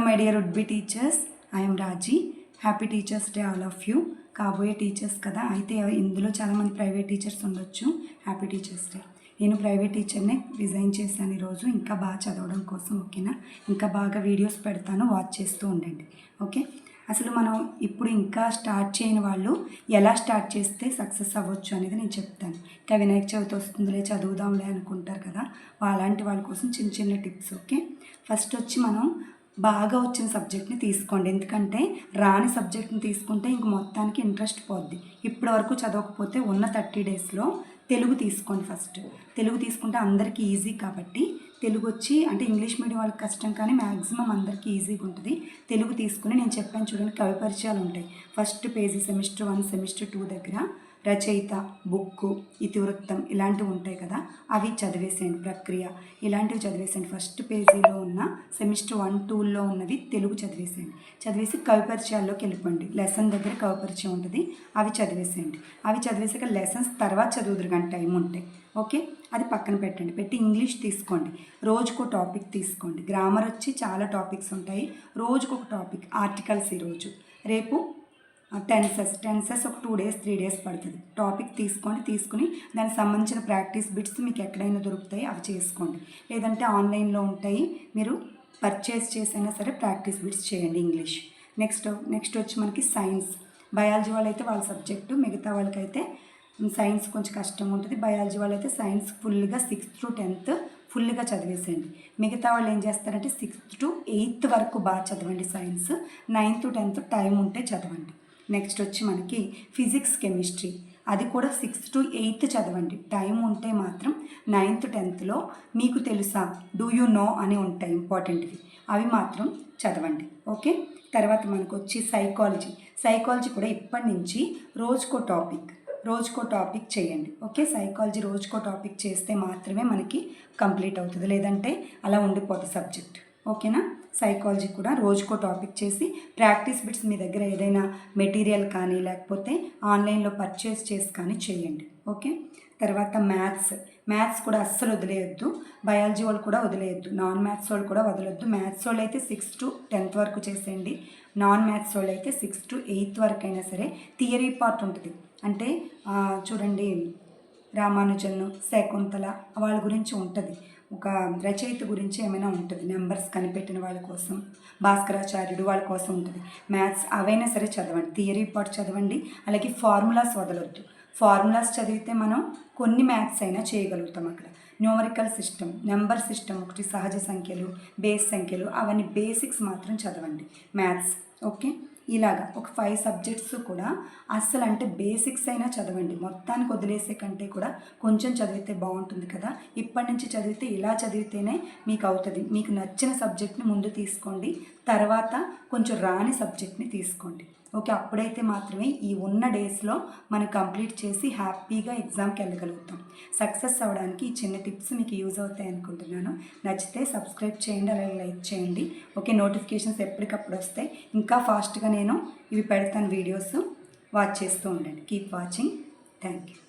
My dear would be teachers I'm Raji happy teachers day all of you కాబోయే teachers కదా అయితే ఇందులో చాలామంది ప్రైవేట్ టీచర్స్ ఉండొచ్చు హ్యాపీ టీచర్స్ డే నేను ప్రైవేట్ టీచర్నే రిజైన్ చేశాను ఈరోజు ఇంకా బాగా చదవడం కోసం ఓకేనా ఇంకా బాగా వీడియోస్ పెడతాను వాచ్ చేస్తూ ఉండండి ఓకే అసలు మనం ఇప్పుడు ఇంకా స్టార్ట్ చేయని వాళ్ళు ఎలా స్టార్ట్ చేస్తే సక్సెస్ అవ్వచ్చు అనేది నేను చెప్తాను ఇంకా వినాయక చవితి వస్తుందిలే చదువుదాంలే అనుకుంటారు కదా అలాంటి వాళ్ళ కోసం చిన్న చిన్న టిప్స్ ఓకే ఫస్ట్ వచ్చి మనం బాగా వచ్చిన సబ్జెక్ట్ని తీసుకోండి. ఎందుకంటే రాని సబ్జెక్ట్ని తీసుకుంటే ఇంక మొత్తానికి ఇంట్రెస్ట్ పోద్ది. ఇప్పటి వరకు చదవకపోతే ఉన్న థర్టీ డేస్లో తెలుగు తీసుకోండి ఫస్ట్. తెలుగు తీసుకుంటే అందరికీ ఈజీ కాబట్టి తెలుగు వచ్చి అంటే ఇంగ్లీష్ మీడియం వాళ్ళకి కష్టం కానీ మ్యాక్సిమం అందరికీ ఈజీగా ఉంటుంది. తెలుగు తీసుకుని నేను చెప్పాను చూడండి కవి పరిచయాలు ఉంటాయి. First page semester one semester two దగ్గర రచయిత బుక్కు ఇతివృత్తం ఇలాంటివి ఉంటాయి కదా అవి చదివేసేయండి. ప్రక్రియ ఇలాంటివి చదివేసేయండి. ఫస్ట్ పేజీలో ఉన్న సెమిస్టర్ వన్ టూల్లో ఉన్నవి తెలుగు చదివేసేయండి. చదివేసి కవిపరిచయాల్లోకి వెళ్ళిపోండి. లెసన్ దగ్గర కవిపరిచయం ఉంటుంది అవి చదివేసేయండి. అవి చదివేసాక లెసన్స్ తర్వాత చదువుదురు కానీ టైం ఉంటాయి ఓకే? అది పక్కన పెట్టండి. పెట్టి ఇంగ్లీష్ తీసుకోండి. రోజుకో టాపిక్ తీసుకోండి. గ్రామర్ వచ్చి చాలా టాపిక్స్ ఉంటాయి. రోజుకొక టాపిక్ ఆర్టికల్స్ ఈరోజు. రేపు టెన్సెస్ టెన్సెస్ ఒక టూ డేస్ త్రీ డేస్ పడుతుంది. టాపిక్ తీసుకోండి తీసుకుని దానికి సంబంధించిన ప్రాక్టీస్ బిట్స్ మీకు ఎక్కడైనా దొరుకుతాయి అవి చేసుకోండి. లేదంటే ఆన్లైన్లో ఉంటాయి మీరు పర్చేస్ చేసైనా సరే ప్రాక్టీస్ బిట్స్ చేయండి ఇంగ్లీష్. నెక్స్ట్ నెక్స్ట్ వచ్చి మనకి సైన్స్. బయాలజీ వాళ్ళైతే వాళ్ళ సబ్జెక్టు మిగతా వాళ్ళకైతే సైన్స్ కొంచెం కష్టం ఉంటుంది. బయాలజీ వాళ్ళైతే సైన్స్ ఫుల్గా సిక్స్త్ టు టెన్త్ ఫుల్గా చదివేసేయండి. మిగతా వాళ్ళు ఏం చేస్తారంటే సిక్స్త్ టు ఎయిత్ వరకు బాగా చదవండి సైన్స్. నైన్త్ టెన్త్ టైం ఉంటే చదవండి. నెక్స్ట్ వచ్చి మనకి ఫిజిక్స్ కెమిస్ట్రీ అది కూడా సిక్స్త్ టు ఎయిత్ చదవండి. టైం ఉంటే మాత్రం నైన్త్ టెన్త్లో మీకు తెలుసా డూ యూ నో అని ఉంటాయి ఇంపార్టెంట్వి అవి మాత్రం చదవండి. ఓకే తర్వాత మనకు వచ్చి సైకాలజీ సైకాలజీ కూడా ఇప్పటి నుంచి రోజుకో టాపిక్ రోజుకో టాపిక్ చేయండి. ఓకే సైకాలజీ రోజుకో టాపిక్ చేస్తే మాత్రమే మనకి కంప్లీట్ అవుతుంది. లేదంటే అలా ఉండిపోతుంది సబ్జెక్ట్ ఓకేనా? సైకాలజీ కూడా రోజుకో టాపిక్ చేసి ప్రాక్టీస్ బిట్స్ మీ దగ్గర ఏదైనా మెటీరియల్ కానీ లేకపోతే ఆన్లైన్లో పర్చేస్ చేసి కానీ చేయండి. ఓకే? తర్వాత మ్యాథ్స్ మ్యాథ్స్ కూడా అస్సలు వదిలేయొద్దు. బయాలజీ వాళ్ళు కూడా వదిలేయొద్దు. నాన్ మ్యాథ్స్ వాళ్ళు కూడా వదలొద్దు. మ్యాథ్స్ వాళ్ళు అయితే సిక్స్త్ టు టెన్త్ వరకు చేసేయండి. నాన్ మ్యాథ్స్ వాళ్ళు అయితే సిక్స్త్ టు ఎయిత్ వరకు అయినా సరే థియరీ పార్ట్ ఉంటుంది. అంటే చూడండి రామానుజన్ శకుంతల వాళ్ళ గురించి ఉంటుంది. ఒక రచయిత గురించి ఏమైనా ఉంటుంది? నెంబర్స్ కనిపెట్టిన వాళ్ళ కోసం భాస్కరాచార్యుడు వాళ్ళ కోసం ఉంటుంది. మ్యాథ్స్ అవైనా సరే చదవండి. థియరీ పార్ట్ చదవండి. అలాగే ఫార్ములాస్ వదలొద్దు. ఫార్ములాస్ చదివితే మనం కొన్ని మ్యాథ్స్ అయినా చేయగలుగుతాం అక్కడ. న్యూమరికల్ సిస్టమ్ నెంబర్ సిస్టమ్ ఒకటి సహజ సంఖ్యలు బేస్ సంఖ్యలు అవన్నీ బేసిక్స్ మాత్రం చదవండి. మ్యాథ్స్ ఓకే ఇలాగా ఒక ఫైవ్ సబ్జెక్ట్స్ కూడా అస్సలు అంటే బేసిక్స్ అయినా చదవండి. మొత్తానికి వదిలేసే కంటే కూడా కొంచెం చదివితే బాగుంటుంది కదా. ఇప్పటి నుంచి చదివితే ఇలా చదివితేనే మీకు అవుతుంది. మీకు నచ్చిన సబ్జెక్ట్ని ముందు తీసుకోండి. తర్వాత కొంచెం రాని సబ్జెక్ట్ని తీసుకోండి. ఓకే అప్పుడైతే మాత్రమే ఈ ఉన్న డేస్లో మనం కంప్లీట్ చేసి హ్యాపీగా ఎగ్జామ్కి వెళ్ళగలుగుతాం. సక్సెస్ అవ్వడానికి ఈ చిన్న టిప్స్ మీకు యూజ్ అవుతాయి అనుకుంటున్నాను. నచ్చితే సబ్స్క్రైబ్ చేయండి అలాగే లైక్ చేయండి. ఓకే నోటిఫికేషన్స్ ఎప్పటికప్పుడు వస్తాయి. ఇంకా ఫాస్ట్గా నేను ఇవి పెడతాను వీడియోస్. వాచ్ చేస్తూ ఉండండి. Keep watching. Thank you